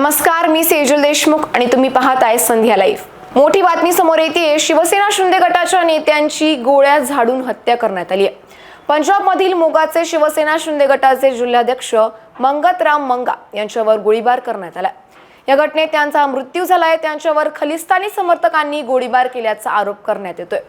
नमस्कार मी सेजल देशमुख आणि तुम्ही पाहताय संध्या लाईव्ह. मोठी बातमी समोर येते शिवसेना शिंदे गटाच्या नेत्यांची गोळ्या झाडून हत्या करण्यात आली आहे. पंजाबमधील मोगाचे शिवसेना शिंदे गटाचे जिल्हाध्यक्ष मंगतराम मंगा यांच्यावर गोळीबार करण्यात आला. या घटनेत त्यांचा मृत्यू झालाय त्यांच्यावर खलिस्तानी समर्थकांनी गोळीबार केल्याचा आरोप करण्यात येतोय.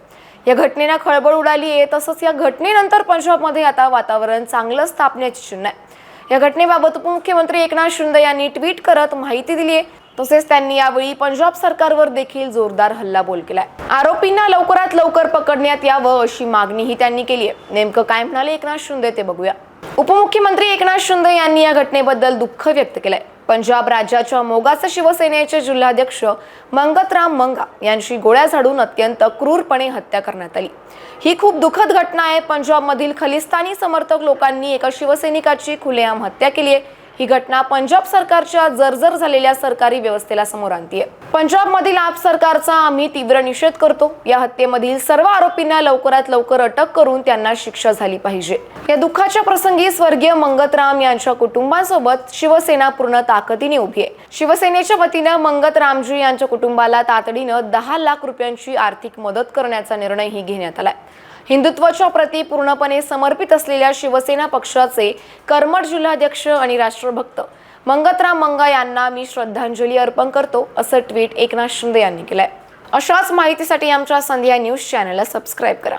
या घटनेनं खळबळ उडाली आहे तसंच या घटनेनंतर पंजाबमध्ये आता वातावरण चांगलं स्थापण्याची चिन्ह आहे. या घटनेबाबत उपमुख्यमंत्री एकनाथ शिंदे यांनी ट्विट करत माहिती दिली आहे तसेच त्यांनी यावेळी पंजाब सरकारवर देखील जोरदार हल्लाबोल केलाय. आरोपींना लवकरात लवकर पकडण्यात यावं अशी मागणीही त्यांनी केली आहे नेमकं काय म्हणाले एकनाथ शिंदे ते बघूया. उपमुख्यमंत्री एकनाथ शिंदे यांनी या घटनेबद्दल दुःख व्यक्त केलंय. पंजाब राज्याच्या मोगाचे शिवसेनेचे जिल्हाध्यक्ष मंगतराम मंगा यांची गोळ्या झाडून अत्यंत क्रूरपणे हत्या करण्यात आली. ही खूप दुःखद घटना आहे. पंजाबमधील खलिस्तानी समर्थक लोकांनी एका शिवसैनिकाची खुलेआम हत्या केली आहे. ही घटना पंजाब सरकारच्या जर्जर झालेल्या सरकारी व्यवस्थेला समोर आणतीये. पंजाबमधील आप सरकारचा आम्ही तीव्र निषेध करतो. या हत्येमधील सर्व आरोपींना लवकरात लवकर अटक करून त्यांना शिक्षा झाली पाहिजे. या दुःखाच्या प्रसंगी स्वर्गीय मंगतराम यांच्या कुटुंबासोबत शिवसेना पूर्ण ताकदीने उभी आहे. शिवसेनेच्या वतीनं मंगतरामजी यांच्या कुटुंबाला तातडीनं दहा लाख रुपयांची आर्थिक मदत करण्याचा निर्णयही घेण्यात आलाय. हिंदुत्वाच्या प्रती पूर्णपणे समर्पित असलेल्या शिवसेना पक्षाचे कर्मठ जिल्हाध्यक्ष आणि राष्ट्रभक्त. मंगतराम मंगा यांना मी श्रद्धांजली अर्पण करतो असं ट्विट एकनाथ शिंदे यांनी केलंय. अशाच माहितीसाठी आमच्या संध्या न्यूज चॅनलला सबस्क्राईब करा.